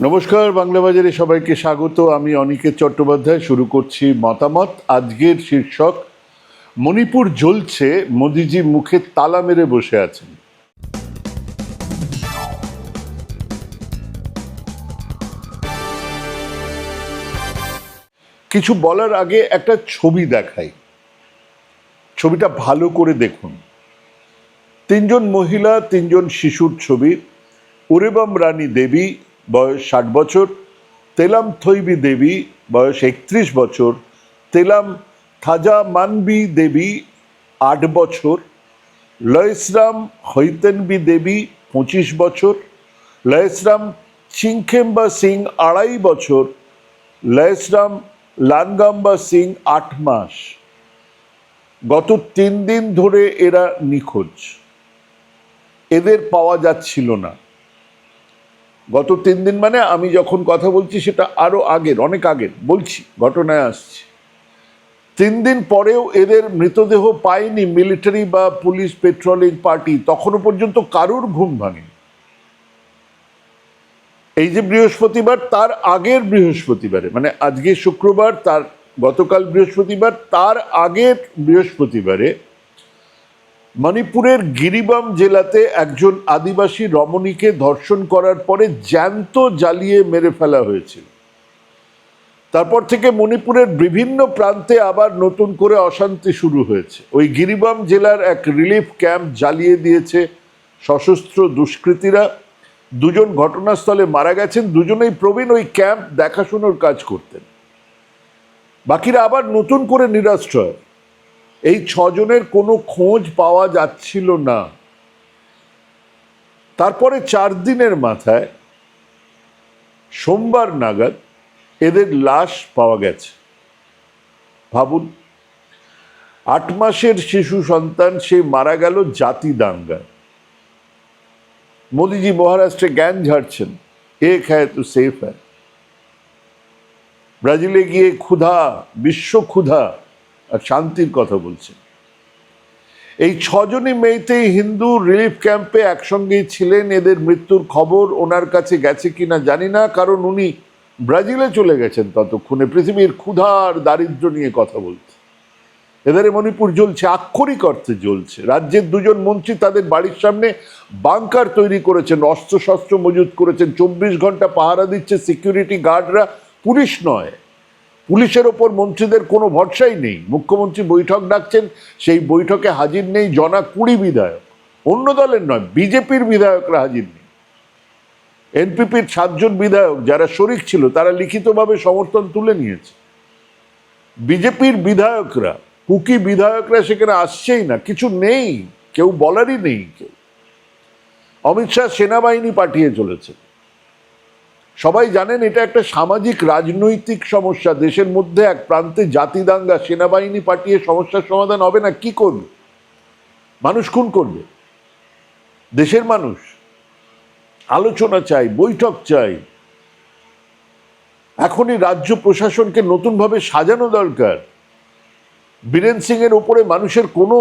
নমস্কার, বাংলা বাজারে সবাইকে স্বাগত। আমি অনিকেত চট্টোপাধ্যায়, শুরু করছি মতামত। আজকের শীর্ষক, মণিপুর জ্বলছে, মোদিজি মুখে তালা মেরে বসে আছেন। কিছু বলার আগে একটা ছবি দেখাই। ছবিটা ভালো করে দেখুন। তিনজন মহিলা, তিনজন শিশুর ছবি। উরেবম রানী দেবী বয়স ষাট বছর, তেলাম থৈবি দেবী, বয়স একত্রিশ বছর, তেলাম থাজা মানবি দেবী, আট বছর লয়সরাম হৈতেনবি দেবী, পঁচিশ বছর লয়সরাম চিংখেম্বা সিং, আড়াই বছর লয়সরাম লানগাম্বা সিং, আট মাস। গত তিন দিন ধরে এরা নিখোঁজ। এদের পাওয়া যাচ্ছিল না। গত তিন দিন মানে আমি যখন কথা বলছি সেটা আরও আগের, অনেক আগের, বলছি, ঘটনায় আসছি। তিন দিন পরেও এদের মৃতদেহ পায়নি, মিলিটারি বা পুলিশ, পেট্রোলিং পার্টি, তখনও পর্যন্ত কারুর ঘুম ভাঙে এই যে বৃহস্পতিবার, তার আগের বৃহস্পতিবারে মানে আজকে শুক্রবার, তার গতকাল বৃহস্পতিবার, তার আগের বৃহস্পতিবারে মণিপুরের গিরিবাম জেলাতে একজন আদিবাসী রমণীকে ধর্ষণ করার পরে জ্যান্ত জ্বালিয়ে মেরে ফেলা হয়েছিল। তারপর থেকে মণিপুরের বিভিন্ন প্রান্তে আবার নতুন করে অশান্তি শুরু হয়েছে। ওই গিরিবাম জেলার এক রিলিফ ক্যাম্প জ্বালিয়ে দিয়েছে সশস্ত্র দুষ্কৃতীরা। দুজন ঘটনাস্থলে মারা গেছেন, দুজনেই প্রবীণ ওই ক্যাম্প দেখাশোনার কাজ করতেন। বাকিরা আবার নতুন করে নিরাশ্রয়। এই ছজনের কোনো খোঁজ পাওয়া যাচ্ছিল না। তারপরে চার দিনের মাথায় সোমবার নাগাদ এদের লাশ পাওয়া গেছে। ভাবুন, আট মাসের শিশু সন্তান, সে মারা গেল জাতি দাঙ্গায় মোদিজি মহারাষ্ট্রে জ্ঞান ঝাড়ছেন এক হ্যায় তো সেফ হ্যায়। ব্রাজিলে গিয়ে ক্ষুধা, বিশ্ব ক্ষুধা আর শান্তির কথা বলছেন এই ছজনই মেয়েতেই হিন্দু রিলিফ ক্যাম্পে একসঙ্গেই ছিলেন। এদের মৃত্যুর খবর ওনার কাছে গেছে কিনা জানি না, কারণ উনি ব্রাজিলে চলে গেছেন ততক্ষণে। পৃথিবীর ক্ষুধা আর দারিদ্র নিয়ে কথা বলতে এদের মণিপুর জ্বলছে, আক্ষরিক অর্থে জ্বলছে। রাজ্যের দুজন মন্ত্রী তাদের বাড়ির সামনে বাংকার তৈরি করেছেন অস্ত্র শস্ত্র মজুত করেছেন। চব্বিশ ঘণ্টা পাহারা দিচ্ছে সিকিউরিটি গার্ডরা, পুলিশ নয়। পুলিশের ওপর মন্ত্রীদের কোনো ভরসাই নেই। মুখ্যমন্ত্রী বৈঠক ডাকছেন, সেই বৈঠকে হাজির নেই জনা কুড়ি বিধায়ক। অন্য দলের নয়, বিজেপির বিধায়করা হাজির নেই। এনপিপির সাতজন বিধায়ক যারা শরিক ছিল, তারা লিখিতভাবে সমর্থন তুলে নিয়েছে। বিজেপির বিধায়করা কুকি বিধায়করা সেখানে আসছেই না, কিছু নেই, কেউ বলারই নেই কেউ। অমিত শাহ সেনাবাহিনী পাঠিয়ে চলেছে সবাই জানেন এটা একটা সামাজিক রাজনৈতিক সমস্যা। দেশের মধ্যে এক প্রান্তে জাতি দাঙ্গা সেনাবাহিনী পাঠিয়ে সমস্যার সমাধান হবে না, কি করবে? মানুষ খুন করবে। দেশের মানুষ আলোচনা চাই, বৈঠক চাই। এখনই রাজ্য প্রশাসনকে নতুনভাবে সাজানো দরকার। বীরেন সিং এর উপরে মানুষের কোনো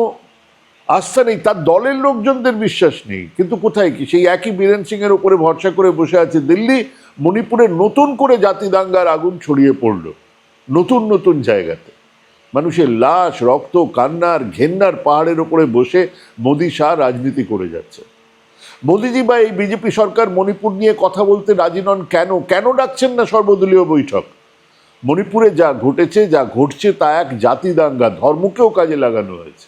আস্থা নেই, তার দলের লোকজনদের বিশ্বাস নেই। কিন্তু কোথায় কি? সেই একই বীরেন সিং এর উপরে ভরসা করে বসে আছে দিল্লি, মণিপুরে নতুন করে জাতি দাঙ্গার আগুন ছড়িয়ে পড়ল, নতুন নতুন জায়গাতে। মানুষের লাশ, রক্ত, কান্নার ঘেন্নার পাহাড়ের ওপরে বসে মোদী শাহ রাজনীতি করে যাচ্ছে। মোদিজি বা এই বিজেপি সরকার মণিপুর নিয়ে কথা বলতে রাজি নন কেন? কেন ডাকছেন না সর্বদলীয় বৈঠক? মণিপুরে যা ঘটেছে, যা ঘটছে তা এক জাতি দাঙ্গা ধর্মকেও কাজে লাগানো হয়েছে।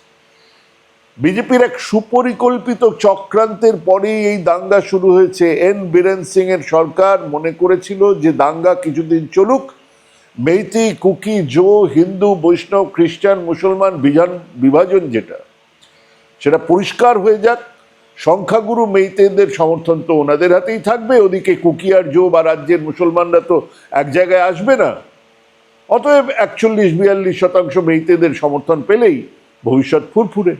বিজেপির এক সুপরিকল্পিত চক্রান্তের পরেই এই দাঙ্গা শুরু হয়েছে। এন বীরেন সিং এর সরকার মনে করেছিল যে দাঙ্গা কিছুদিন চলুক। মেইতি, কুকি, জো, হিন্দু, বৈষ্ণব, খ্রিস্টান, মুসলমান, বিধান, বিভাজন যেটা, সেটা পরিষ্কার হয়ে যাক। সংখ্যাগুরু মেইতেদের সমর্থন তো ওনাদের হাতেই থাকবে। ওদিকে কুকি আর জো বা রাজ্যের মুসলমানরা তো এক জায়গায় আসবে না। অতএব একচল্লিশ বিয়াল্লিশ শতাংশ মেইতেদের সমর্থন পেলেই ভবিষ্যৎ ফুরফুরে।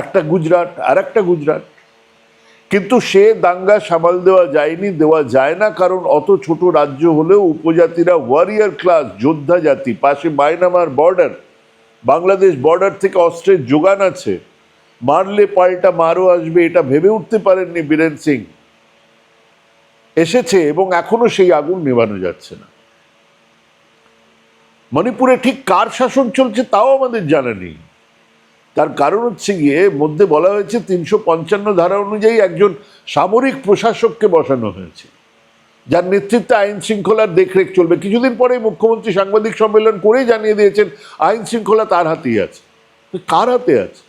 একটা গুজরাট আর একটা গুজরাট। কিন্তু সে দাঙ্গা সামাল দেওয়া যায়নি, দেওয়া যায় না, কারণ অত ছোট রাজ্য হলেও উপজাতিরা ওয়ারিয়ার ক্লাস যোদ্ধা জাতি, পাশে মায়ানমার বর্ডার বাংলাদেশ বর্ডার থেকে অস্ত্রের যোগান আছে। মারলে পাল্টা মারও আসবে, এটা ভেবে উঠতে পারেননি বীরেন সিং। এসেছে এবং এখনও সেই আগুন নেভানো যাচ্ছে না। মণিপুরে ঠিক কার শাসন চলছে তাও আমাদের জানা নেই। তার কারণ হচ্ছে গিয়ে মধ্যে বলা হয়েছে তিনশো পঞ্চান্ন ধারা অনুযায়ী একজন সামরিক প্রশাসককে বসানো হয়েছে। যার নেতৃত্বে আইন শৃঙ্খলার দেখরেখ চলবে। কিছুদিন পরে মুখ্যমন্ত্রী সাংবাদিক সম্মেলন করেই জানিয়ে দিয়েছেন, আইন শৃঙ্খলা তার হাতেই আছে। কার হাতে আছে?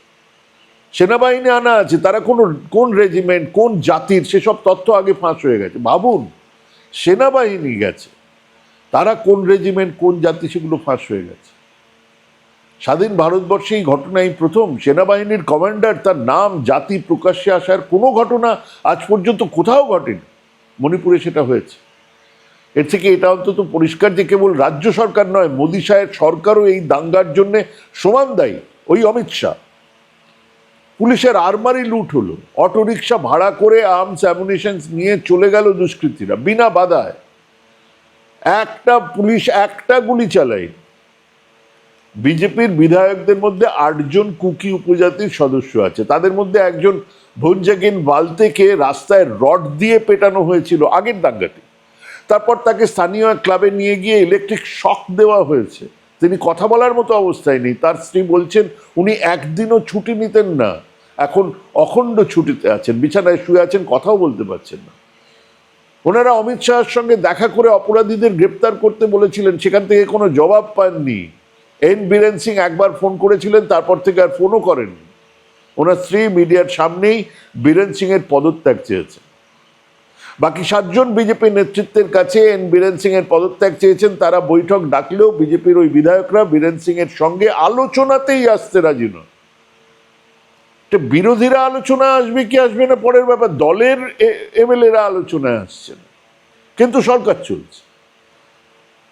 সেনাবাহিনী আনা আছে। তারা কোন কোন রেজিমেন্ট কোন জাতির, সেসব তথ্য আগে ফাঁস হয়ে গেছে। ভাবুন, সেনাবাহিনী গেছে। তারা কোন রেজিমেন্ট কোন জাতি, সেগুলো ফাঁস হয়ে গেছে। স্বাধীন ভারতবর্ষে এই ঘটনাই প্রথম। সেনাবাহিনীর কমান্ডার তার নাম, জাতি প্রকাশ্যে আসার কোনো ঘটনা আজ পর্যন্ত কোথাও ঘটেনি। মণিপুরে সেটা হয়েছে। এর থেকে এটা অন্তত পরিষ্কার যে কেবল রাজ্য সরকার নয়, মোদী সাহেব সরকারও এই দাঙ্গার জন্যে সমান দায়ী, ওই অমিত শাহ। পুলিশের আরমারি লুট হলো। অটোরিকশা ভাড়া করে আর্মস অ্যামুনিশনস নিয়ে চলে গেল দুষ্কৃতীরা, বিনা বাধায়। একটা পুলিশ একটা গুলি চালায় বিজেপির বিধায়কদের মধ্যে আটজন কুকি উপজাতির সদস্য আছে। তাদের মধ্যে একজন ভঞ্জাগিন বালতেকে রাস্তায় রড দিয়ে পেটানো হয়েছিল আগের দাঙ্গাটি। তারপর তাকে স্থানীয় ক্লাবে নিয়ে গিয়ে ইলেকট্রিক শক দেওয়া হয়েছে। তিনি কথা বলার মতো অবস্থায় নেই। তার স্ত্রী বলছেন, উনি একদিনও ছুটি নিতেন না। এখন অখণ্ড ছুটিতে আছেন। বিছানায় শুয়ে আছেন, কথাও বলতে পারছেন না। ওনারা অমিত শাহের সঙ্গে দেখা করে অপরাধীদের গ্রেপ্তার করতে বলেছিলেন। সেখান থেকে কোনো জবাব পাননি। এন বীরেন সিং একবার ফোন করেছিলেন, তারপর থেকে আর ফোনও করেননি। ওনার স্ত্রী মিডিয়ার সামনেই বীরেন সিং এর পদত্যাগ চেয়েছেন। বাকি সাতজন বিজেপি নেতৃত্বের কাছে এন বীরেন সিং এর পদত্যাগ চেয়েছেন, তারা বৈঠক ডাকলেও বিজেপির ওই বিধায়করা বীরেন সিং এর সঙ্গে আলোচনাতেই আসতে রাজি নয় বিরোধীরা আলোচনা আসবে কি আসবে না, পরের ব্যাপার, দলের এমএলএরা আলোচনায় আসছেন। কিন্তু সরকার চলছে।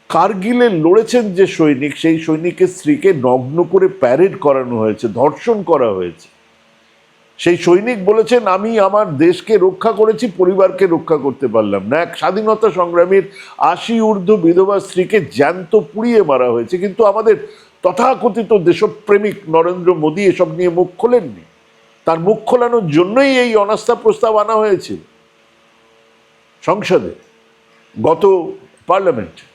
কার্গিলে লড়েছেন যে সৈনিক, সেই সৈনিকের স্ত্রীকে নগ্ন করে প্যারেড করানো হয়েছে, ধর্ষণ করা হয়েছে। সেই সৈনিক বলেছেন, আমি আমার দেশকে রক্ষা করেছি, পরিবারকে রক্ষা করতে পারলাম না। এক স্বাধীনতা সংগ্রামীর আশি ঊর্ধ্ব বিধবা স্ত্রীকে জ্যান্ত পুড়িয়ে মারা হয়েছে। কিন্তু আমাদের তথাকথিত দেশপ্রেমিক নরেন্দ্র মোদী এসব নিয়ে মুখ খোলেননি। তার মুখ খোলানোর জন্যই এই অনাস্থা প্রস্তাব আনা হয়েছিল সংসদে, গত পার্লামেন্টে।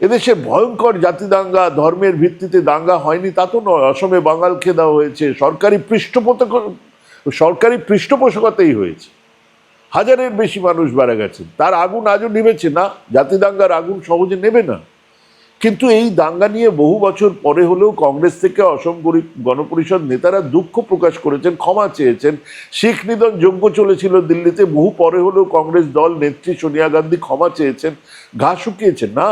এদেশে ভয়ঙ্কর জাতি দাঙ্গা, ধর্মের ভিত্তিতে দাঙ্গা হয়নি, তা তো নয়। অসমে বাঙালকে দেওয়া হয়েছে। সরকারি পৃষ্ঠপোষক, সরকারি পৃষ্ঠপোষকতাই হয়েছে। হাজারের বেশি মানুষ মারা গেছেন। তার আগুন আজও নেমেছে না। জাতি দাঙ্গার আগুন সহজে নেবে না। কিন্তু এই দাঙ্গা নিয়ে বহু বছর পরে হলেও কংগ্রেস থেকে অসম গণপরিষদ নেতারা দুঃখ প্রকাশ করেছেন, ক্ষমা চেয়েছেন। শিখ নিধন যজ্ঞ চলেছিল দিল্লিতে। বহু পরে হলেও কংগ্রেস দল নেত্রী সোনিয়া গান্ধী ক্ষমা চেয়েছেন, ঘা শুকিয়েছেন না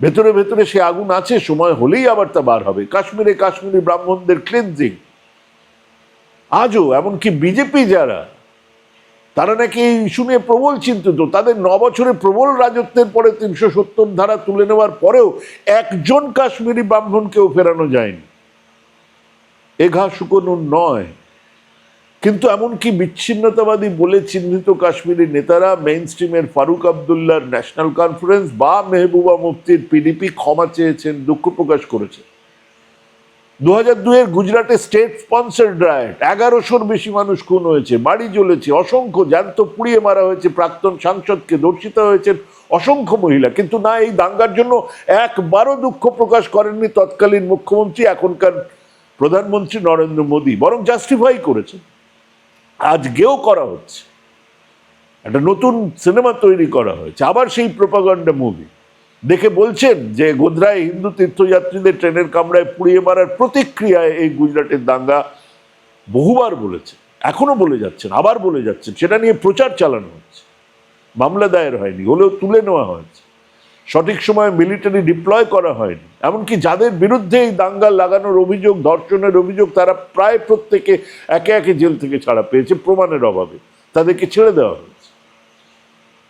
ভেতরে ভেতরে সে আগুন আছে, সময় হলেই আবার তা বার হবে। কাশ্মীরে কাশ্মীরি ব্রাহ্মণদের ক্লিনজিং আজও এমনকি বিজেপি যারা, তারা নাকি এই ইস্যু নিয়ে প্রবল চিন্তিত। তাদের ন বছরে প্রবল রাজত্বের পরে তিনশো সত্তর ধারা তুলে নেওয়ার পরেও একজন কাশ্মীরি ব্রাহ্মণকেও ফেরানো যায়নি। এ ঘা শুকনো নয়। কিন্তু এমনকি বিচ্ছিন্নতাবাদী বলে চিহ্নিত কাশ্মীরি নেতারা মেইন স্ট্রিমের ফারুক আবদুল্লার ন্যাশনাল কনফারেন্স বা মেহবুবা মুফতির পিডিপি ক্ষমা চেয়েছেন দুঃখ প্রকাশ করেছে। দু হাজার দুয়ের গুজরাটে স্টেট স্পন্সার্ড রাইট এগারোশোর বেশি মানুষ খুন হয়েছে, বাড়ি জ্বলেছে, অসংখ্য জ্যান্ত পুড়িয়ে মারা হয়েছে, প্রাক্তন সাংসদকে দর্শিত হয়েছেন অসংখ্য মহিলা। কিন্তু না, এই দাঙ্গার জন্য একবারও দুঃখ প্রকাশ করেননি তৎকালীন মুখ্যমন্ত্রী, এখনকার প্রধানমন্ত্রী নরেন্দ্র মোদী, বরং জাস্টিফাই করেছেন। আজকেও করা হচ্ছে। একটা নতুন সিনেমা তৈরি করা হয়েছে। আবার সেই প্রোপাগান্ডা মুভি। দেখে বলছেন যে গোধরায় হিন্দু তীর্থযাত্রীদের ট্রেনের কামরায় পুড়িয়ে মারার প্রতিক্রিয়ায় এই গুজরাটের দাঙ্গা বহুবার বলেছে। এখনও বলে যাচ্ছেন, আবার বলে যাচ্ছেন। সেটা নিয়ে প্রচার চালানো হচ্ছে। মামলা দায়ের হয়নি, হলেও তুলে নেওয়া হয়েছে। সঠিক সময়ে মিলিটারি ডিপ্লয় করা হয়নি। এমনকি যাদের বিরুদ্ধে এই দাঙ্গা লাগানোর অভিযোগ, ধর্ষণের অভিযোগ, তারা প্রায় প্রত্যেকে একে একে জেল থেকে ছাড়া পেয়েছে প্রমাণের অভাবে। তাদেরকে ছেড়ে দেওয়া হয়েছে।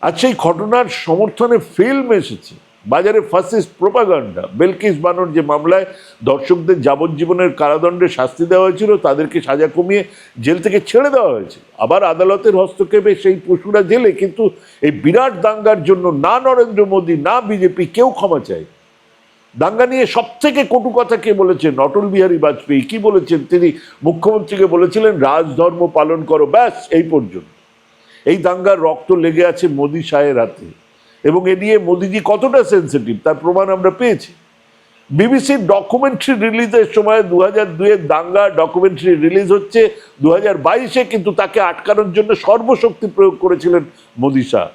আর সেই ঘটনার সমর্থনে ফিল্ম এসেছে। বাজারে ফাসিস্ট প্রোপাগান্ডা বেলকিস বানর যে মামলায় দর্শকদের যাবজ্জীবনের কারাদণ্ডে শাস্তি দেওয়া হয়েছিল, তাদেরকে সাজা কমিয়ে জেল থেকে ছেড়ে দেওয়া হয়েছে। আবার আদালতের হস্তক্ষেপে সেই পশুরা জেলে, কিন্তু এই বিরাট দাঙ্গার জন্য না নরেন্দ্র মোদী, না বিজেপি কেউ ক্ষমা চায়। দাঙ্গা নিয়ে সব থেকে কটু কথা কে বলেছেন? অটল বিহারী বাজপেয়ী। কি বলেছেন তিনি? মুখ্যমন্ত্রীকে বলেছিলেন রাজধর্ম পালন করো, ব্যাস, এই পর্যন্ত। এই দাঙ্গার রক্ত লেগে আছে মোদী শাহের হাতে। এবং এ নিয়ে মোদিজি কতটা সেন্সিটিভ তার প্রমাণ আমরা পেয়েছি। বিবিসির ডকুমেন্টারি রিলিজের সময় দু হাজার দুয়ের দাঙ্গা ডকুমেন্টারি রিলিজ হচ্ছে দু হাজার বাইশে কিন্তু তাকে আটকানোর জন্য সর্বশক্তি প্রয়োগ করেছিলেন মোদি শাহ।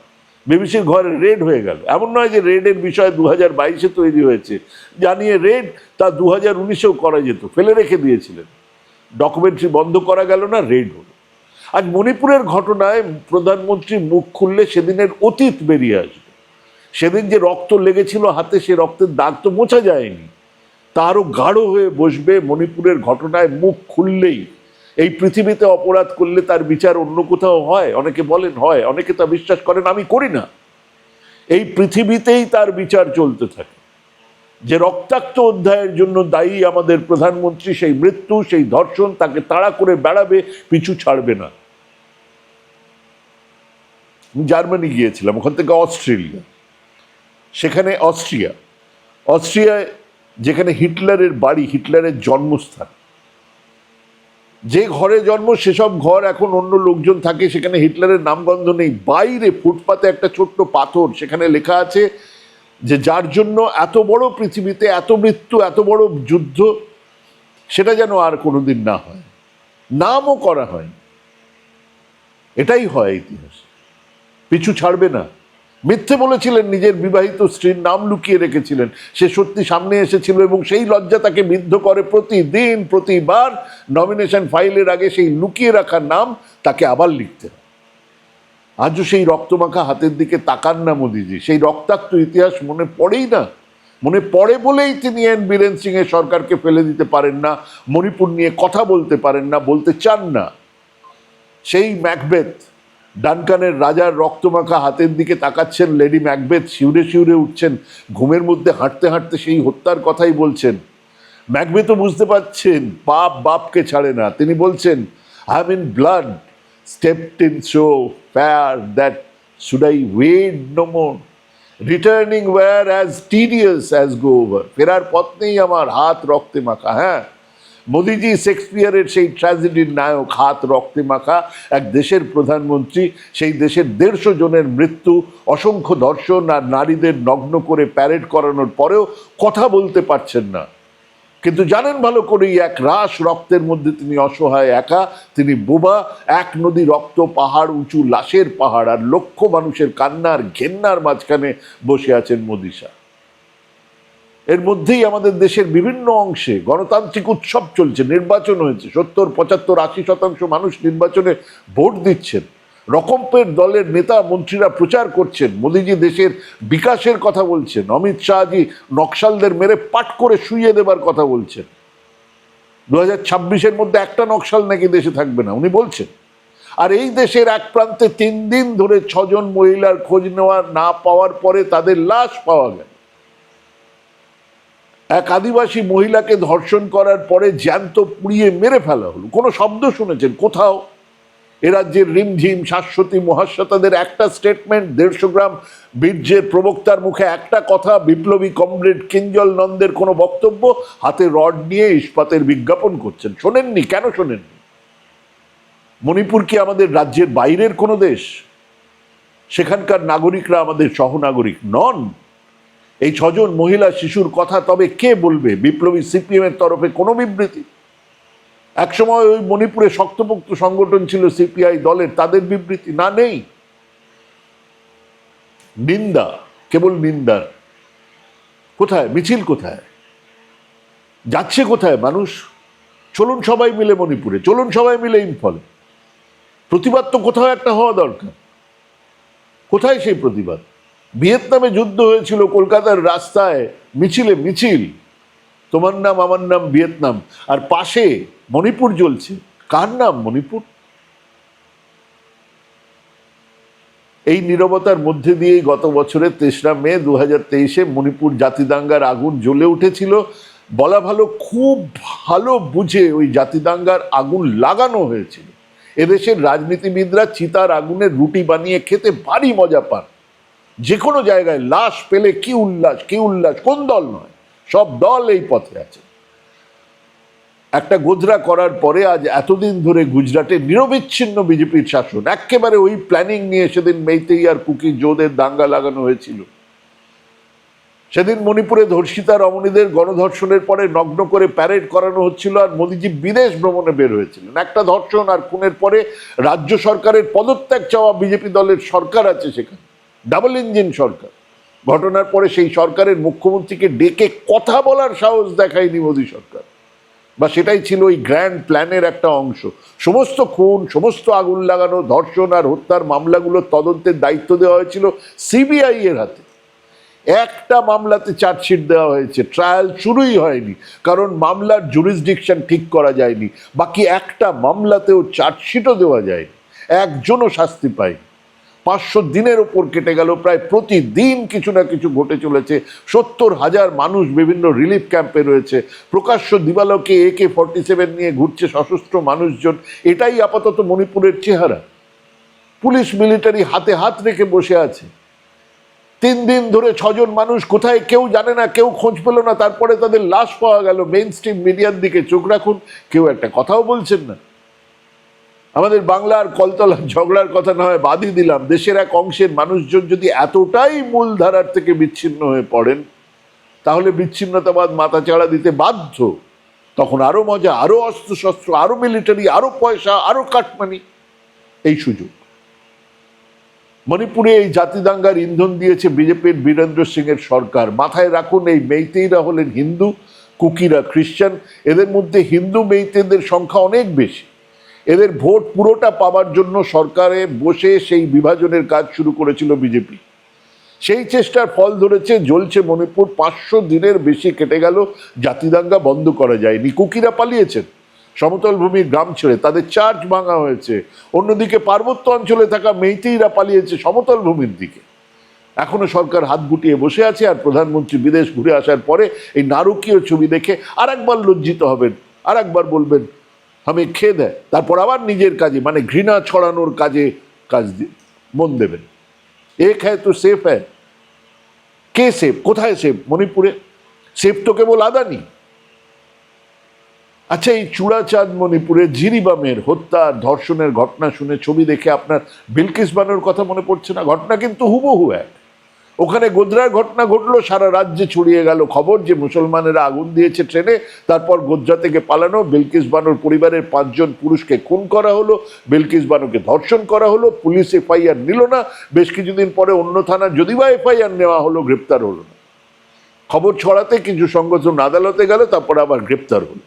বিবিসির ঘরে রেড হয়ে গেল। এমন নয় যে রেডের বিষয় দু হাজার বাইশে তৈরি হয়েছে। জানিয়ে রেড তা দু হাজার উনিশেও করা যেত, ফেলে রেখে দিয়েছিলেন। ডকুমেন্টারি বন্ধ করা গেল না, রেড হলো। আজ মণিপুরের ঘটনায় প্রধানমন্ত্রী মুখ খুললে সেদিনের অতীত বেরিয়ে আসবে। সেদিন যে রক্ত লেগেছিল হাতে, সে রক্তের দাগ তো মোছা যায়নি। তা আরও গাঢ় হয়ে বসবে মণিপুরের ঘটনায় মুখ খুললেই। এই পৃথিবীতে অপরাধ করলে তার বিচার অন্য কোথাও হয়? অনেকে বলেন, হয়। অনেকে তা বিশ্বাস করেন, আমি করি না। এই পৃথিবীতেই তার বিচার চলতে থাকে। যে রক্তাক্ত অধ্যায়ের জন্য দায়ী আমাদের প্রধানমন্ত্রী, সেই মৃত্যু, সেই ধর্ষণ তাকে তাড়া করে বেড়াবে, পিছু ছাড়বে না। জার্মানি গিয়েছিলাম, ওখান থেকে অস্ট্রেলিয়া। সেখানে অস্ট্রিয়া। অস্ট্রিয়ায় যেখানে হিটলারের বাড়ি, হিটলারের জন্মস্থান। যে ঘরে জন্ম, সেসব ঘর এখন অন্য লোকজন থাকে, সেখানে হিটলারের নামগন্ধ নেই। বাইরে ফুটপাতে একটা ছোট্ট পাথর, সেখানে লেখা আছে যে যার জন্য এত বড় পৃথিবীতে এত মৃত্যু, এত বড় যুদ্ধ, সেটা যেন আর কোনোদিন না হয়। নামও করা হয় এটাই হয় ইতিহাস। পিছু ছাড়বে না। মিথ্যে বলেছিলেন, নিজের বিবাহিত স্ত্রীর নাম লুকিয়ে রেখেছিলেন। সে সত্যি সামনে এসেছিল এবং সেই লজ্জা তাকে বিদ্ধ করে প্রতিদিন, প্রতিবার নমিনেশন ফাইলের আগে সেই লুকিয়ে রাখার নাম তাকে আবার লিখতে হয়। আজও সেই রক্তমাখা হাতের দিকে তাকান না মোদিজি। সেই রক্তাক্ত ইতিহাস মনে পড়েই না। মনে পড়ে বলেই তিনি এন বীরেন সিং এর সরকারকে ফেলে দিতে পারেন না, মণিপুর নিয়ে কথা বলতে পারেন না, বলতে চান না। সেই ম্যাকবেথ ডানকানের রাজার রক্তমাখা হাতের দিকে তাকাচ্ছেন, লেডি ম্যাকবেথ শিউরে শিউরে উঠছেন, ঘুমের মধ্যে হাঁটতে হাঁটতে সেই হত্যার কথাই বলছেন ম্যাকবেথও বুঝতে পারছেন, পাপ বাপকে ছাড়ে না তিনি বলছেন I mean blood stepped in so fair that should I wade no more? Returning where as tedious as go over. ফেরার পথ নেই আমার, হাত রক্তে মাখা হ্যাঁ মোদিজি শেক্সপিয়ারের সেই ট্র্যাজেডির নায়ক, হাত, রক্তে মাখা এক দেশের প্রধানমন্ত্রী, সেই দেশের দেড়শো জনের মৃত্যু, অসংখ্য ধর্ষণ আর নারীদের নগ্ন করে প্যারেড করানোর পরেও কথা বলতে পারছেন না। কিন্তু জানেন ভালো করেই এক রাস রক্তের মধ্যে তিনি অসহায় একা, তিনি বোবা, এক নদী রক্ত, পাহাড় উঁচু, লাশের পাহাড় আর লক্ষ মানুষের কান্নার ঘেন্নার মাঝখানে বসে আছেন মোদিশা এর মধ্যেই আমাদের দেশের বিভিন্ন অংশে গণতান্ত্রিক উৎসব চলছে, নির্বাচন হয়েছে, সত্তর, পঁচাত্তর, আশি শতাংশ মানুষ নির্বাচনে ভোট দিচ্ছেন। রকম্পের দলের নেতা, মন্ত্রীরা প্রচার করছেন, মোদিজি দেশের বিকাশের কথা বলছেন, অমিত শাহজি নকশালদের মেরে পাট করে শুইয়ে দেবার কথা বলছেন। দু হাজার ছাব্বিশের মধ্যে একটা নকশাল নাকি দেশে থাকবে না, উনি বলছেন। আর এই দেশের এক প্রান্তে তিন দিন ধরে ছজন মহিলার খোঁজ নেওয়া না পাওয়ার পরে তাদের লাশ পাওয়া গেল। এক আদিবাসী মহিলাকে ধর্ষণ করার পরে জ্যান্ত পুড়িয়ে মেরে ফেলা হলো। কোনো শব্দ শুনেছেন? কোথাও? এ রাজ্যের রিমঝিম, শাশ্বতী, মহাশ্বেতাদের একটা স্টেটমেন্ট দেড়শো গ্রাম বীর্যের প্রবক্তার মুখে একটা কথা, বিপ্লবী কমরেড কিঞ্জল নন্দের কোনো বক্তব্য? হাতে রড নিয়ে ইস্পাতের বিজ্ঞাপন করছেন। শোনেননি? কেন শোনেননি? মণিপুর কি আমাদের রাজ্যের বাইরের কোনো দেশ? সেখানকার নাগরিকরা আমাদের সহনাগরিক নন। এই ছজন মহিলা শিশুর কথা তবে কে বলবে? বিপ্লবী সিপিএম এর তরফে কোনো বিবৃতি? একসময় ওই মণিপুরে শক্তপোক্ত সংগঠন ছিল সিপিআই দলের, তাদের বিবৃতি না নেই? নিন্দা, কেবল নিন্দার কোথায়? মিছিল কোথায়? যাচ্ছে কোথায় মানুষ? চলুন সবাই মিলে মণিপুরে, চলুন সবাই মিলে ইম্ফলে। প্রতিবাদ তো কোথাও একটা হওয়া দরকার। কোথায় সেই প্রতিবাদ? ভিয়েতনামে যুদ্ধ হয়েছিল কলকাতার রাস্তায়, মিছিলে মিছিল। তোমার নাম, আমার নাম ভিয়েতনাম। আর পাশে মণিপুর জ্বলছে। কার নাম মণিপুর? এই নীরবতার মধ্যে দিয়েই গত বছরের তেসরা মে দু হাজার তেইশে মণিপুর জাতিদাঙ্গার আগুন জ্বলে উঠেছিল। বলা ভালো, খুব ভালো বুঝে ওই জাতিদাঙ্গার আগুন লাগানো হয়েছিল। এদেশের রাজনীতিবিদরা চিতার আগুনের রুটি বানিয়ে খেতে ভারী মজা পান। যে কোনো জায়গায় লাশ পেলে কি উল্লাস কি উল্লাস? কোন দল নয়, সব দল এই পথে আছে। একটা গোজরা করার পরে আজ এতদিন ধরে গুজরাটে নিরবিচ্ছিন্ন বিজেপির শাসন, একেবারে ওই প্ল্যানিং নিয়ে সেদিন মেইতেই আর কুকি জোদের দাঙ্গা লাগানো হয়েছিল। সেদিন মণিপুরে ধর্ষিতা রমণীদের গণধর্ষণের পরে নগ্ন করে প্যারেড করানো হচ্ছিল আর মোদিজি বিদেশ ভ্রমণে বের হয়েছিলেন। একটা ধর্ষণ আর খুনের পরে রাজ্য সরকারের পদত্যাগ চাওয়া বিজেপি দলের সরকার আছে সেখানে। ডাবল ইঞ্জিন সরকার। ঘটনার পরে সেই সরকারের মুখ্যমন্ত্রীকে ডেকে কথা বলার সাহস দেখায়নি মোদী সরকার। বা সেটাই ছিল ওই গ্র্যান্ড প্ল্যানের একটা অংশ। সমস্ত খুন, সমস্ত আগুন লাগানো, ধর্ষণ আর হত্যার মামলাগুলোর তদন্তের দায়িত্ব দেওয়া হয়েছিল সিবিআই এর হাতে। একটা মামলাতে চার্জশিট দেওয়া হয়েছে ট্রায়াল শুরুই হয়নি, কারণ মামলার জুরিসডিকশন ঠিক করা যায়নি। বাকি একটা মামলাতেও চার্জশিটও দেওয়া যায়নি। একজনও শাস্তি পায়নি। পাঁচশো দিনের ওপর কেটে গেল। প্রায় প্রতিদিন কিছু না কিছু ঘটে চলেছে। সত্তর হাজার মানুষ বিভিন্ন রিলিফ ক্যাম্পে রয়েছে। প্রকাশ্য দিবালোকে একে ফর্টি সেভেন নিয়ে ঘুরছে সশস্ত্র মানুষজন। এটাই আপাতত মণিপুরের চেহারা। পুলিশ মিলিটারি হাতে হাত রেখে বসে আছে। তিন দিন ধরে ছজন মানুষ কোথায় কেউ জানে না, কেউ খোঁজ পেল না। তারপরে তাদের লাশ পাওয়া গেল। মেইন স্ট্রিম মিডিয়ার দিকে চোখ রাখুন। কেউ একটা কথাও বলছেন না। আমাদের বাংলার কলতলার ঝগড়ার কথা না হয় বাদই দিলাম। দেশের এক অংশের মানুষজন যদি এতটাই মূলধারার থেকে বিচ্ছিন্ন হয়ে পড়েন, তাহলে বিচ্ছিন্নতাবাদ মাথাচাড়া দিতে বাধ্য। তখন আরও মজা, আরও অস্ত্র শস্ত্র আরও মিলিটারি, আরও পয়সা, আরও কাটমানি, এই সুযোগ। মণিপুরে এই জাতি দাঙ্গার ইন্ধন দিয়েছে বিজেপির বীরেন্দ্র সিং এর সরকার। মাথায় রাখুন, এই মেইতেইরা হলেন হিন্দু, কুকিরা খ্রিস্টান এদের মধ্যে হিন্দু মেইতেদের সংখ্যা অনেক বেশি। এদের ভোট পুরোটা পাওয়ার জন্য সরকারে বসে সেই বিভাজনের কাজ শুরু করেছিল বিজেপি। সেই চেষ্টার ফল ধরেছে, জ্বলছে মণিপুর। পাঁচশো দিনের বেশি কেটে গেল, জাতিদাঙ্গা বন্ধ করা যায়নি। কুকিরা পালিয়েছেন, সমতল ভূমির গ্রাম ছেড়ে। তাদের চার্জ ভাঙা হয়েছে। অন্যদিকে পার্বত্য অঞ্চলে থাকা মেইতেইরা পালিয়েছে সমতল ভূমির দিকে। এখনও সরকার হাত গুটিয়ে বসে আছে আর প্রধানমন্ত্রী বিদেশ ঘুরে আসার পরে এই নারকীয় ছবি দেখে আর একবার লজ্জিত হবেন আর একবার বলবেন আমি খেয়ে দেয় তারপর আবার নিজের কাজে মানে ঘৃণা ছড়ানোর কাজে কাজ মন দেবেন। এক হ্যায় তো সেফ হ্যায়। কে সেফ? কোথায় সেফ? মণিপুরে? সেফ তো কেবল আদানি। আচ্ছা এই চূড়াচাঁদ মণিপুরে জিরিবামের হত্যা ধর্ষণের ঘটনা শুনে ছবি দেখে আপনার বিলকিস বানোর কথা মনে পড়ছে না? ঘটনা কিন্তু হুবহু এক। ওখানে গোদ্রার ঘটনা ঘটলো, সারা রাজ্যে ছড়িয়ে গেল খবর যে মুসলমানেরা আগুন দিয়েছে ট্রেনে। তারপর গোদ্রা থেকে পালানো, বিলকিস বানোর পরিবারের পাঁচজন পুরুষকে খুন করা হলো, বিলকিস বানোকে ধর্ষণ করা হলো, পুলিশ এফআইআর নিল না, বেশ কিছুদিন পরে অন্য থানা যদি বা এফআইআর নেওয়া হলো, গ্রেপ্তার হলো না। খবর ছড়াতে কিছু সংগঠন আদালতে গেল, তারপর আবার গ্রেপ্তার হলো।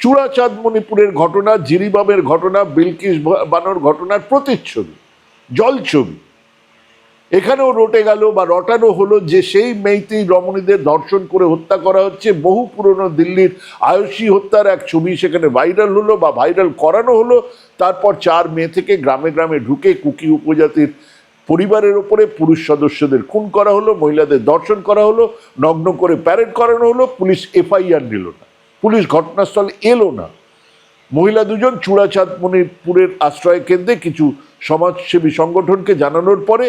চূড়াচাঁদ মণিপুরের ঘটনা, জিরিবামের ঘটনা, বিলকিস বানোর ঘটনার প্রতিচ্ছবি, জলছবি। এখানেও রটে গেল বা রটানো হলো যে সেই মেইতি রমণীদের ধর্ষণ করে হত্যা করা হচ্ছে। বহু পুরনো দিল্লির আয়ুষী হত্যার এক ছবি সেখানে ভাইরাল হলো বা ভাইরাল করানো হলো। তারপর চার মে থেকে গ্রামে গ্রামে ঢুকে কুকি উপজাতির পরিবারের ওপরে পুরুষ সদস্যদের খুন করা হলো, মহিলাদের দর্শন করা হলো, নগ্ন করে প্যারেড করানো হলো, পুলিশ এফআইআর নিল না। পুলিশ ঘটনাস্থলে এলো না। মহিলা দুজন চূড়াচাঁদ মণিপুরের আশ্রয় কেন্দ্রে কিছু সমাজসেবী সংগঠনকে জানানোর পরে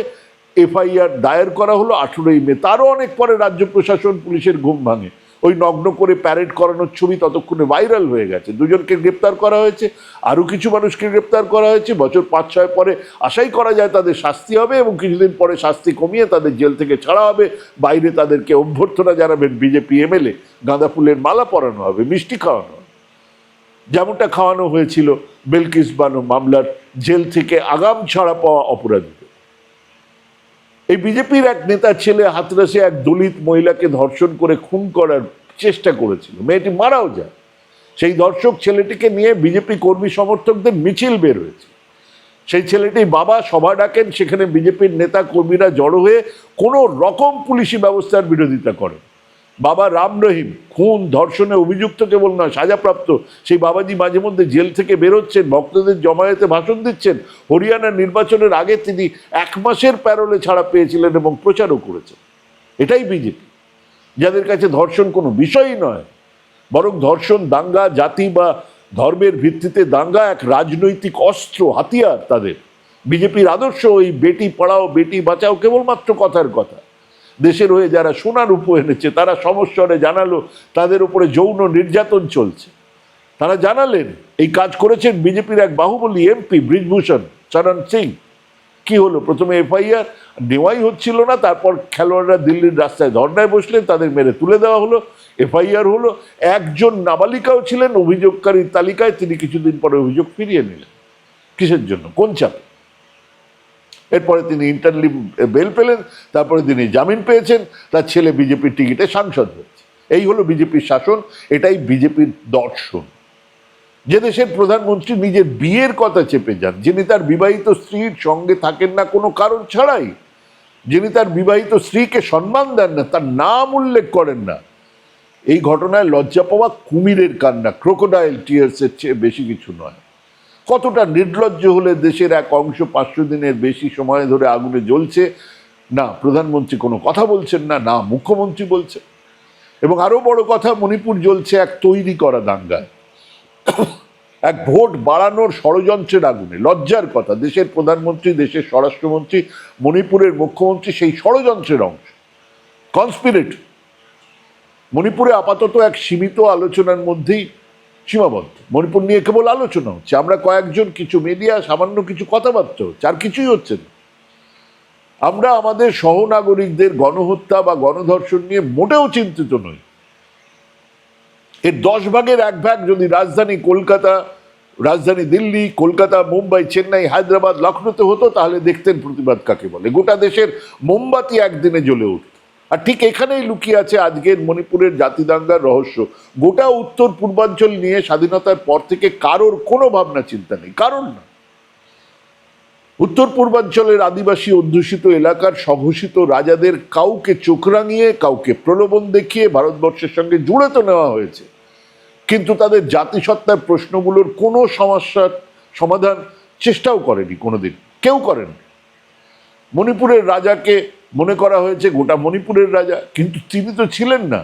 এফআইআর দায়ের করা হলো আঠেরোই মে। তারও অনেক পরে রাজ্য প্রশাসন পুলিশের ঘুম ভাঙে। ওই নগ্ন করে প্যারেড করানোর ছবি ততক্ষণে ভাইরাল হয়ে গেছে। দুজনকে গ্রেপ্তার করা হয়েছে, আরও কিছু মানুষকে গ্রেপ্তার করা হয়েছে। বছর পাঁচ, ছয় পরে আশাই করা যায় তাদের শাস্তি হবে এবং কিছুদিন পরে শাস্তি কমিয়ে তাদের জেল থেকে ছাড়া হবে। বাইরে তাদেরকে অভ্যর্থনা জানাবেন বিজেপি এমএলএ। গাঁদা ফুলের মালা পরানো হবে, মিষ্টি খাওয়ানো যেমনটা খাওয়ানো হয়েছিল বেলকিস বানো মামলার জেল থেকে আগাম ছাড়া পাওয়া অপরাধীদের এই বিজেপির এক নেতা ছেলে হাতরাসে এক দলিত মহিলাকে ধর্ষণ করে খুন করার চেষ্টা করেছিল। মেয়েটি মারাও যায়। সেই দর্শক ছেলেটিকে নিয়ে বিজেপি কর্মী সমর্থকদের মিছিল বের হয়েছে। সেই ছেলেটি বাবা সভা ডাকেন, সেখানে বিজেপির নেতা কর্মীরা জড়ো হয়ে কোনো রকম পুলিশি ব্যবস্থার বিরোধিতা করেন। বাবা রাম রহিম, খুন, ধর্ষণে অভিযুক্ত কেবল নয়, সাজাপ্রাপ্ত। সেই বাবাজি মাঝে মধ্যে জেল থেকে বেরোচ্ছেন, ভক্তদের জমায়েতে ভাষণ দিচ্ছেন। হরিয়ানার নির্বাচনের আগে তিনি এক মাসের প্যারোলে ছাড়া পেয়েছিলেন এবং প্রচারও করেছেন। এটাই বিজেপি। যাদের কাছে ধর্ষণ কোনো বিষয়ই নয়, বরং ধর্ষণ দাঙ্গা, জাতি বা ধর্মের ভিত্তিতে দাঙ্গা এক রাজনৈতিক অস্ত্র, হাতিয়ার তাদের। বিজেপির আদর্শ ওই বেটি পড়াও, বেটি বাঁচাও কেবলমাত্র কথার কথা। দেশের হয়ে যারা সোনার উপ এনেছে, তারা সমস্বরে জানালো, তাদের উপরে যৌন নির্যাতন চলছে। তারা জানালেন, এই কাজ করেছেন বিজেপির এক বাহুবলী এমপি ব্রিজভূষণ চরণ সিং। কি হলো? প্রথমে এফআইআর, নেওয়াই হচ্ছিল না, তারপর খেলোয়াড়রা দিল্লির রাস্তায় ধর্নায় বসলেন, তাদের মেরে তুলে দেওয়া হলো, এফআইআর হলো। একজন নাবালিকাও ছিলেন, অভিযোগকারীর তালিকায় তিনি কিছুদিন পরে অভিযোগ ফিরিয়ে নিলেন। কিসের জন্য? কোন চাপে? এরপরে তিনি ইন্টারলি বেল পেলেন, তারপরে তিনি জামিন পেয়েছেন, তার ছেলে বিজেপির টিকিটে সাংসদ হয়েছে। এই হলো বিজেপির শাসন, এটাই বিজেপির দর্শন। যে দেশের প্রধানমন্ত্রী নিজের বিয়ের কথা চেপে যান, যিনি তার বিবাহিত স্ত্রীর সঙ্গে থাকেন না কোনো কারণ ছাড়াই, যিনি তার বিবাহিত স্ত্রীকে সম্মান দেন না, তার নাম উল্লেখ করেন না, এই ঘটনায় লজ্জা পাওয়া কুমিরের কান্না, ক্রোকোডাইল টিয়ার্সের চেয়ে বেশি কিছু নয়। কতটা নির্লজ্জ হলে দেশের এক অংশ পাঁচশো দিনের বেশি সময় ধরে আগুনে জ্বলছে? না, প্রধানমন্ত্রী কোনো কথা বলছেন না না, মুখ্যমন্ত্রী বলছেন। এবং আরও বড় কথা, মণিপুর জ্বলছে এক তৈরি করা দাঙ্গায়। এক ভোট বাড়ানোর ষড়যন্ত্রের আগুনে। লজ্জার কথা, দেশের প্রধানমন্ত্রী, দেশের স্বরাষ্ট্রমন্ত্রী, মণিপুরের মুখ্যমন্ত্রী সেই ষড়যন্ত্রের অংশ। কনস্পিরেট মণিপুরে আপাতত এক সীমিত আলোচনার মধ্যেই সীমাবদ্ধ। মণিপুর নিয়ে কেবল আলোচনা হচ্ছে। আমরা কয়েকজন কিছু মিডিয়া সামান্য কিছু কথাবার্তা হচ্ছে আর কিছুই হচ্ছে না। আমরা আমাদের সহনাগরিকদের গণহত্যা বা গণধর্ষণ নিয়ে মোটেও চিন্তিত নই। এর দশ ভাগের এক ভাগ যদি রাজধানী কলকাতা, রাজধানী দিল্লি, কলকাতা, মুম্বাই, চেন্নাই, হায়দ্রাবাদ, লখনৌতে হতো, তাহলে দেখতেন প্রতিবাদ কাকে বলে। গোটা দেশের মোমবাতি একদিনে জ্বলে উঠত। আর ঠিক এখানেই লুকিয়ে আছে আজকের মণিপুরের জাতিদাঙ্গার রহস্য। গোটা উত্তর পূর্বাঞ্চল নিয়ে স্বাধীনতার পর থেকে কারোর কোনো ভাবনা চিন্তা নেই কারণ না। উত্তর পূর্বাঞ্চলের আদিবাসী অধ্যুষিত এলাকার স্বঘোষিত রাজাদের কাউকে চোখ রাঙিয়ে, কাউকে প্রলোভন দেখিয়ে ভারতবর্ষের সঙ্গে জুড়ে তো নেওয়া হয়েছে। কিন্তু তাদের জাতিসত্তার প্রশ্নগুলোর কোনো সমস্যার সমাধান চেষ্টাও করেনি কোনোদিন, কেউ করেন মণিপুরের রাজাকে মনে করা হয়েছে গোটা মণিপুরের রাজা, কিন্তু তিনি তো ছিলেন না।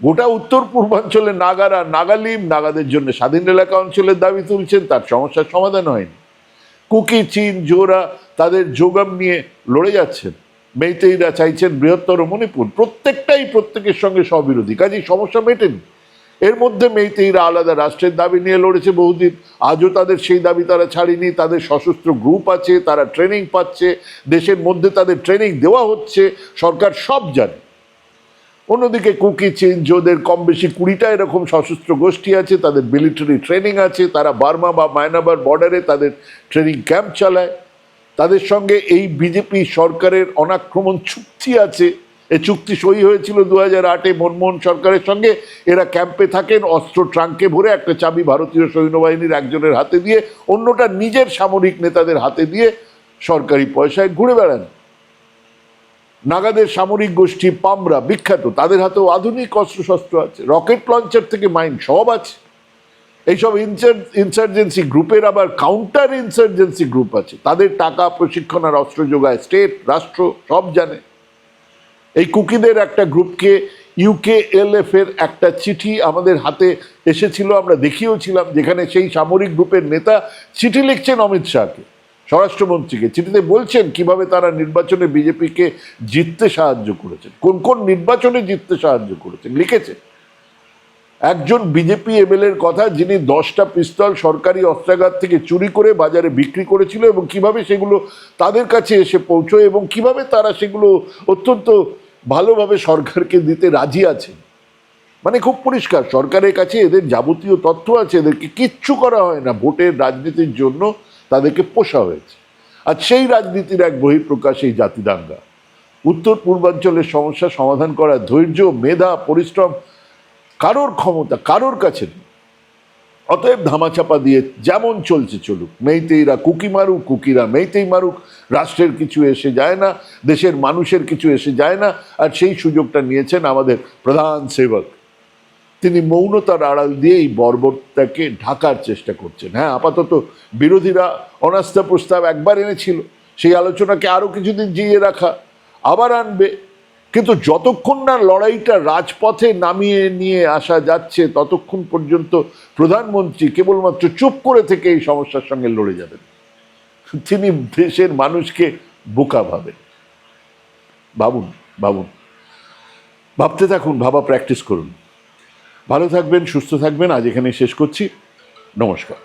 গোটা উত্তর পূর্বাঞ্চলে নাগারা, নাগালিম, নাগাদের জন্য স্বাধীন এলাকা অঞ্চলের দাবি তুলছেন, তার সমস্যার সমাধান হয়নি। কুকি, চীন, জোরা তাদের যোগাম নিয়ে লড়ে যাচ্ছেন। মেইতেইরা চাইছেন বৃহত্তর মণিপুর। প্রত্যেকটাই প্রত্যেকের সঙ্গে স্ববিরোধী কাজেই সমস্যা মেটেনি। এর মধ্যে মেইতেইরা আলাদা, রাষ্ট্রের দাবি নিয়ে লড়েছে বহুদিন। আজও তাদের সেই দাবি তারা ছাড়েনি। তাদের সশস্ত্র গ্রুপ আছে, তারা ট্রেনিং পাচ্ছে, দেশের মধ্যে তাদের ট্রেনিং দেওয়া হচ্ছে, সরকার সব জানে। অন্যদিকে কুকি চীন যোদের কম বেশি কুড়িটা এরকম সশস্ত্র গোষ্ঠী আছে, তাদের মিলিটারি ট্রেনিং আছে, তারা বার্মা বা মায়ানমার বর্ডারে তাদের ট্রেনিং ক্যাম্প চালায়। তাদের সঙ্গে এই বিজেপি সরকারের অনাক্রমণ চুক্তি আছে। এই চুক্তি সই হয়েছিল দু হাজার আটে মনমোহন সরকারের সঙ্গে। এরা ক্যাম্পে থাকেন, অস্ত্র ট্রাঙ্কে ভরে একটা চাবি ভারতীয় সৈন্যবাহিনীর একজনের হাতে দিয়ে, অন্যটা নিজের সামরিক নেতাদের হাতে দিয়ে সরকারি পয়সায় ঘুরে বেড়ান। নাগাদের সামরিক গোষ্ঠী পামরা বিখ্যাত, তাদের হাতেও আধুনিক অস্ত্রশস্ত্র আছে, রকেট লঞ্চার থেকে মাইন সব আছে। এইসব ইনসার্জেন্সি গ্রুপের আবার কাউন্টার ইনসার্জেন্সি গ্রুপ আছে, তাদের টাকা প্রশিক্ষণ আর অস্ত্র যোগায় স্টেট, রাষ্ট্র সব জানে। এই কুকিদের একটা গ্রুপকে ইউকে এলএফ এর একটা চিঠি আমাদের হাতে এসেছিল, আমরা দেখিয়েওছিলাম, যেখানে সেই সামরিক গ্রুপের নেতা চিঠি লিখছেন অমিত শাহকে, স্বরাষ্ট্রমন্ত্রীকে। চিঠিতে বলছেন কীভাবে তারা নির্বাচনে বিজেপিকে জিততে সাহায্য করেছেন, কোন কোন নির্বাচনে জিততে সাহায্য করেছেন লিখেছে একজন বিজেপি এমএলএর কথা যিনি দশটা পিস্তল সরকারি অস্ত্রাগার থেকে চুরি করে বাজারে বিক্রি করেছিল এবং কীভাবে সেগুলো তাদের কাছে এসে পৌঁছয় এবং কীভাবে তারা সেগুলো অত্যন্ত ভালোভাবে সরকারকে দিতে রাজি আছেন মানে খুব পরিষ্কার, সরকারের কাছে এদের যাবতীয় তথ্য আছে, এদেরকে কিচ্ছু করা হয় না, ভোটের রাজনীতির জন্য তাদেরকে পোষা হয়েছে। আর সেই রাজনীতির এক বহিঃপ্রকাশ এই জাতিদাঙ্গা। উত্তর পূর্বাঞ্চলের সমস্যা সমাধান করার ধৈর্য, মেধা, পরিশ্রম কারোর ক্ষমতা, কারোর কাছে নেই। অতএব ধামাচাপা দিয়ে যেমন চলছে চলুক, মেইতেইরা কুকি মারুক, কুকিরা মেইতেই মারুক, রাষ্ট্রের কিছু এসে যায় না, দেশের মানুষের কিছু এসে যায় না, আর সেই সুযোগটা নিয়েছেন আমাদের প্রধান সেবক। তিনি মৌনতার আড়াল দিয়ে এই বর্বরতাকে ঢাকার চেষ্টা করছেন। হ্যাঁ আপাতত বিরোধীরা অনাস্থা প্রস্তাব একবার এনেছিল, সেই আলোচনাকে আরও কিছুদিন জিয়ে রাখা, আবার আনবে কিন্তু যতক্ষণ না লড়াইটা রাজপথে নামিয়ে নিয়ে আসা যাচ্ছে, ততক্ষণ পর্যন্ত প্রধানমন্ত্রী কেবলমাত্র চুপ করে থেকে এই সমস্যার সঙ্গে লড়ে যাবেন। তিনি দেশের মানুষকে বোকা ভাবেন। ভাবুন ভাবুন। ভাবতে থাকুন, ভাবা প্র্যাকটিস করুন। ভালো থাকবেন, সুস্থ থাকবেন। আজ এখানে শেষ করছি। নমস্কার।